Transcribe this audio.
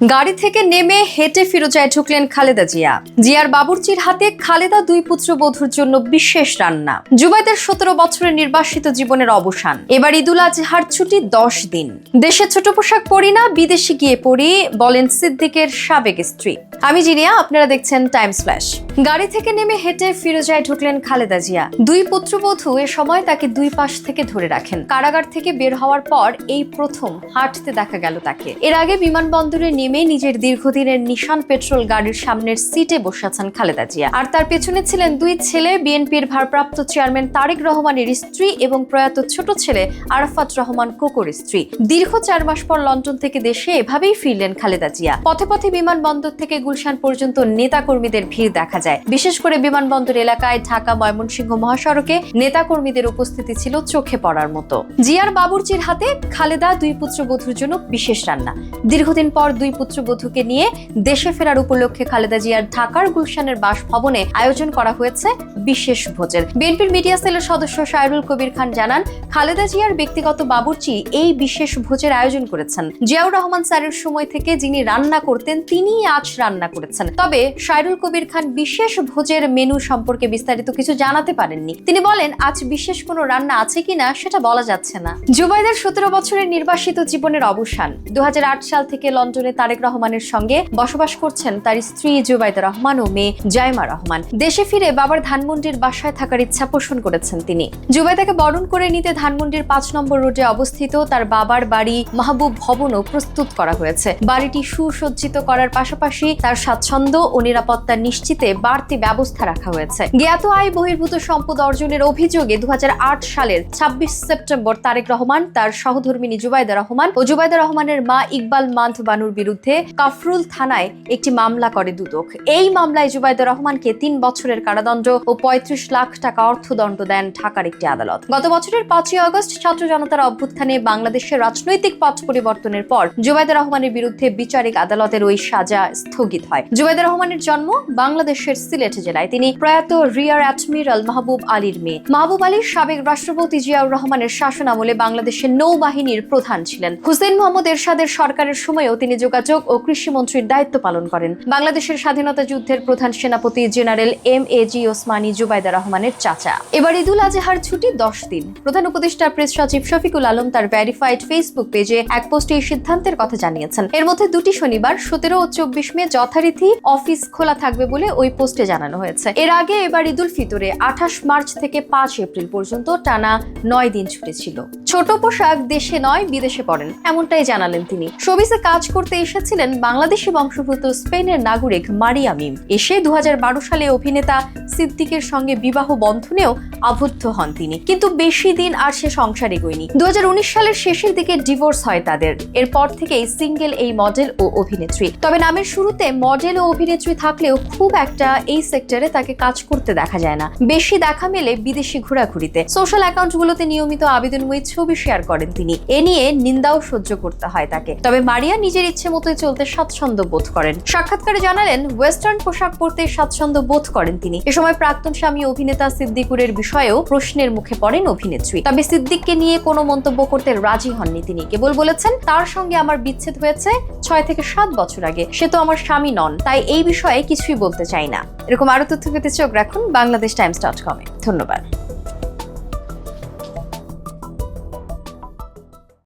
গাড়ি থেকে নেমে হেঁটে ফিরোজায় ঢুকলেন খালেদা জিয়া। জিয়ার বাবুর্চির হাতে খালেদা দুই পুত্র পুত্রবধূর জন্য বিশেষ রান্না। জুবাইদের সতেরো বছরের নির্বাসিত জীবনের অবসান। এবার ঈদুল আজহার ছুটি দশ দিন। দেশে ছোট পোশাক পরি না, বিদেশে গিয়ে পড়ি বলেন সিদ্দিকের সাবেক স্ত্রী। আমি জিনিয়া, আপনারা দেখছেন টাইমস ফ্ল্যাশ। গাড়ি থেকে নেমে হেঁটে ফিরোজায় ঢুকলেন খালেদা জিয়া। দুই পুত্রবধূ এ সময় তাকে দুই পাশ থেকে ধরে রাখেন। কারাগার থেকে বের হওয়ার পর এই প্রথম হাঁটতে দেখা গেল তাকে। এর আগে বিমানবন্দরে নেমে নিজের দীর্ঘদিনের নিশান পেট্রোল গাড়ির সামনের সিটে বসে আছেন খালেদা জিয়া। আর তার পেছনে ছিলেন দুই ছেলে, বিএনপির ভারপ্রাপ্ত চেয়ারম্যান তারেক রহমানের স্ত্রী এবং প্রয়াত ছোট ছেলে আরাফাত রহমান কোকোর স্ত্রী। দীর্ঘ চার মাস পর লন্ডন থেকে দেশে এভাবেই ফিরলেন খালেদা জিয়া। পথে পথে বিমানবন্দর থেকে গুলশান পর্যন্ত নেতাকর্মীদের ভিড় দেখা যায়। বিশেষ করে বিমানবন্দর এলাকায় ঢাকা, ময়মনসিংহ মহাসড়কে নেতাকর্মীদের উপস্থিতি ছিল চোখে পড়ার মতো। জিয়ার বাবুর্চির হাতে খালেদা দুই পুত্রবধূর জন্য বিশেষ রান্না। দীর্ঘদিন পর দুই পুত্রবধূকে নিয়ে দেশে ফেরার উপলক্ষে খালেদা জিয়ার ঢাকার গুলশানের বাসভবনে আয়োজন করা হয়েছে বিশেষ ভোজের। বিএনপির মিডিয়া সেলের সদস্য সাইরুল কবির খান জানান, খালেদা জিয়ার ব্যক্তিগত বাবুর্চি এই বিশেষ ভোজের আয়োজন করেছেন। জিয়াউর রহমান স্যারের সময় থেকে যিনি রান্না করতেন, তিনিই আজ রান্না করেছেন। তবে সাইরুল কবির খান বিশেষ ভোজের মেনু সম্পর্কে বিস্তারিত কিছু জানাতে পারেননি। তিনি বলেন, আজ বিশেষ কোনো রান্না আছে কিনা সেটা বলা যাচ্ছে না। জুবাইদের সতেরো বছরের নির্বাসিত জীবনের অবসান। দু সাল থেকে লন্ডনে তারেক রহমানের সঙ্গে বসবাস করছেন তার স্ত্রী জুবাইদা রহমান ও মেয়ে জাইমা রহমান। দেশে ফিরে বাবার ধানমন্ডির বাসায় থাকার ইচ্ছা পোষণ করেছেন তিনি। জুবাইদাকে বরণ করে নিতে ধানমন্ডির পাঁচ নম্বর রোডে অবস্থিত তার বাবার বাড়ি মাহবুব ভবনও প্রস্তুত করা হয়েছে। বাড়িটি সুসজ্জিত করার পাশাপাশি তার স্বাচ্ছন্দ্য ও নিরাপত্তা নিশ্চিতে বাড়তি ব্যবস্থা রাখা হয়েছে। জ্ঞাত আয় বহির্ভূত সম্পদ অর্জনের অভিযোগে দু সালের ছাব্বিশ সেপ্টেম্বর তারেক রহমান, তার সহধর্মিনী জুবাইদা রহমান ও জুবাইদা রহমানের মা ইকবাল মান্থ বানুর বিরুদ্ধে কাফরুল থানায় একটি মামলা করে দুদক। এই মামলায় জুবাইদা রহমানকে তিন বছরের কারাদণ্ড ও পঁয়ত্রিশ লাখ টাকা অর্থদণ্ড দেন ঢাকার একটি আদালত। গত বছরের পাঁচই আগস্ট ছাত্র জনতার অভ্যুত্থানে বাংলাদেশের রাজনৈতিক পথ পরিবর্তনের পর জুবাইদা রহমানের বিরুদ্ধে বিচারিক আদালতের ওই সাজা স্থগিত হয়। জুবাইদা রহমানের জন্ম বাংলাদেশের সিলেট জেলায় তিনি প্রয়াত রিয়ার অ্যাডমিরাল মাহবুব আলীর মেয়ে। মাহবুব আলীর সাবেক রাষ্ট্রপতি জিয়াউর রহমানের শাসন আমলে বাংলাদেশের নৌবাহিনীর প্রধান ছিলেন। হুসেন মোহাম্মদ এরশাদের সরকারের সময়েও তিনি যোগাযোগ ও কৃষিমন্ত্রীর দায়িত্ব পালন করেন। বাংলাদেশের স্বাধীনতা যুদ্ধের প্রধান সেনাপতি general M A G Osmani Zubaida রহমানের চাচা। এবার ঈদুল আজহার ছুটি দশ দিন। প্রধান উপদেষ্টা প্রেস সচিব শফিকুল আলম তার ভ্যারিফাইড ফেসবুক পেজে এক পোস্টে এই সিদ্ধান্তের কথা জানিয়েছেন। এর মধ্যে দুটি শনিবার, সতেরো ও চব্বিশ মে যথারীতি অফিস খোলা থাকবে বলে ওই পোস্টে জানানো হয়েছে। এর আগে এবার ঈদুল ফিতরে আঠাশ মার্চ থেকে পাঁচ এপ্রিল পর্যন্ত টানা নয় দিন ছুটি ছিল। ছোট পোশাক দেশে নয়, বিদেশে পড়েন, এমনটাই জানালেন তিনি। শোবিসে কাজ করতে এসেছিলেন বাংলাদেশি বংশোদ্ভূত স্পেনের নাগরিক মারিয়া মিম। এসে দু হাজার বারো সালে অভিনেতা সিদ্দিকের সঙ্গে বিবাহ বন্ধনেও আবদ্ধ হন তিনি। কিন্তু বেশি দিন আর সে সংসার এগোয়নি। দু সালের শেষের দিকে ডিভোর্স হয় তাদের। এরপর থেকেই সিঙ্গেল এই মডেল ও অভিনেত্রী। তবে নামের শুরুতে মডেল ও অভিনেত্রী থাকলেও খুব একটা এই সেক্টরে তাকে কাজ করতে দেখা যায় না। বেশি দেখা মেলে বিদেশি ঘোরাঘুরিতে। সোশ্যাল অ্যাকাউন্টগুলোতে নিয়মিত আবেদনময়ী ছবি শেয়ার করেন তিনি। এ নিয়ে নিন্দাও সহ্য করতে হয় তাকে। তবে মারিয়া নিজের ইচ্ছে মতোই চলতে স্বাচ্ছন্দ্য বোধ করেন। সাক্ষাৎকারে জানালেন ওয়েস্টার্ন পোশাক পরতে স্বাচ্ছন্দ্য বোধ করেন তিনি। এ সময় প্রাক্তন স্বামী অভিনেতা সিদ্দিকুরের বিষয়েও প্রশ্নের মুখে পড়েন অভিনেত্রী। তবে সিদ্দিককে নিয়ে কোনো মন্তব্য করতে রাজি হননি তিনি। কেবল বলেছেন, তার সঙ্গে আমার বিচ্ছেদ হয়েছে ছয় থেকে সাত বছর আগে। সে তো আমার স্বামী নন। তাই এই বিষয়ে কিছুই বলতে চাই না। এরকম আরও তথ্য পেতে চোখ রাখুন বাংলাদেশ টাইমস ডট কমে। ধন্যবাদ।